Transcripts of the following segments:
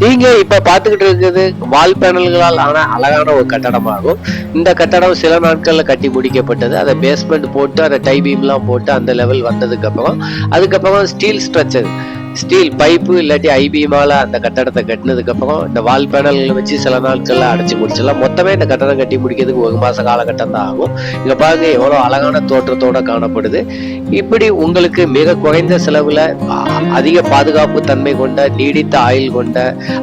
நீங்க இப்ப பாத்துக்கிட்டு இருக்கிறது வால் பேனல்களால் ஆன அழகான ஒரு கட்டடமாகும். இந்த கட்டடம் சில நாட்கள்ல கட்டி முடிக்கப்பட்டது. அதை பேஸ்மெண்ட் போட்டு அதை டை பீம்லாம் போட்டு அந்த லெவல் வந்ததுக்கு அப்புறம் அதுக்கப்புறம் ஸ்டீல் ஸ்ட்ரக்சர் ஸ்டீல் பைப்பு இல்லாட்டி ஐபிஎம்மால் அந்த கட்டடத்தை கட்டினதுக்கு அப்புறம் இந்த வால் பேனல்களை வச்சு சில நாட்கள்ல அடைச்சு முடிச்சிடலாம். மொத்தமே இந்த கட்டடம் கட்டி முடிக்கிறதுக்கு ஒரு மாச காலகட்டம் தான் ஆகும். இங்க பாருங்க எவ்வளவு அழகான தோற்றத்தோட காணப்படுது. இப்படி உங்களுக்கு மிக குறைந்த செலவுல அதிக பாதுகாப்பு தன்மை கொண்ட நீடித்த ஆயுள் கொண்ட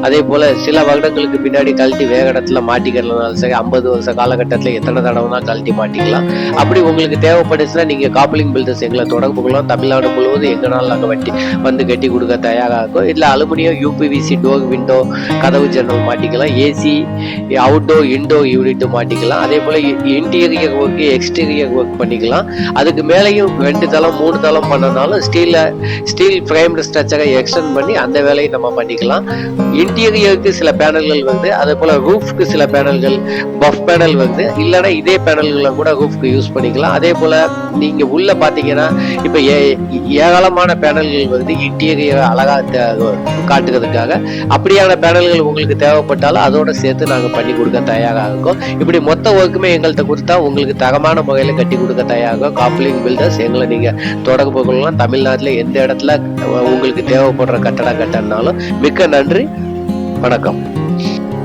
அதே போல சில வருடங்களுக்கு பின்னாடி கழட்டி வேக இடத்துல மாட்டிக்கிறதுனால சரி ஐம்பது வருஷ காலகட்டத்தில் எத்தனை தடவைனா கழட்டி மாட்டிக்கலாம். அப்படி உங்களுக்கு தேவைப்படுச்சுன்னா நீங்க காப்பலிங் பில்டர்ஸ் எங்களை தொடர்பு கொள்ளலாம். தமிழ்நாடு முழுவதும் எங்கனாலும் நாங்கள் வட்டி வந்து கட்டி கொடுக்க தயாராக இருக்கும் இதில் அலுமினியம் யூபிவிசி டோர் விண்டோ கதவு ஜன்னல் மாட்டிக்கலாம். ஏசி அவுட்டோர் இன்டோர் யூனிட்டும் மாட்டிக்கலாம். அதே போல இன்டீரியர் ஒர்க் எக்ஸ்டீரியர் ஒர்க் பண்ணிக்கலாம். அதுக்கு மேலேயும் ரெண்டு தளம் மூணு தளம் பண்ணனாலும் ஸ்டீல ஸ்டீல் டைம்டு ஸ்ட்ரக்சரை எக்ஸ்டெண்ட் பண்ணி அந்த வேலையை நம்ம பண்ணிக்கலாம். இன்டீரியருக்கு சில பேனல்கள் வந்து அதே போல் ரூஃப்க்கு சில பேனல்கள் பஃப் பேனல் வந்து இல்லைன்னா இதே பேனல்களை கூட ரூஃப்க்கு யூஸ் பண்ணிக்கலாம். அதே போல் நீங்கள் உள்ளே பார்த்தீங்கன்னா இப்போ ஏ- ஏராளமான பேனல்கள் வந்து இன்டீரியர் அழகா காட்டுறதுக்காக அப்படியான பேனல்கள் உங்களுக்கு தேவைப்பட்டாலும் அதோட சேர்த்து நாங்கள் பண்ணி கொடுக்க தயாராக இருக்கோம். இப்படி மொத்த ஒர்க்குமே எங்கள்கிட்ட கொடுத்தா உங்களுக்கு தரமான முறையில் கட்டி கொடுக்க தயாராக காப்ளிங் பில்டர்ஸ் எங்களை நீங்கள் தொடர்பு கொள்ளலாம். தமிழ்நாட்டில் எந்த இடத்துல உங்களுக்கு தேவைப்படுற கட்டடம் கட்டணும்னாலும் மிக்க நன்றி வணக்கம்.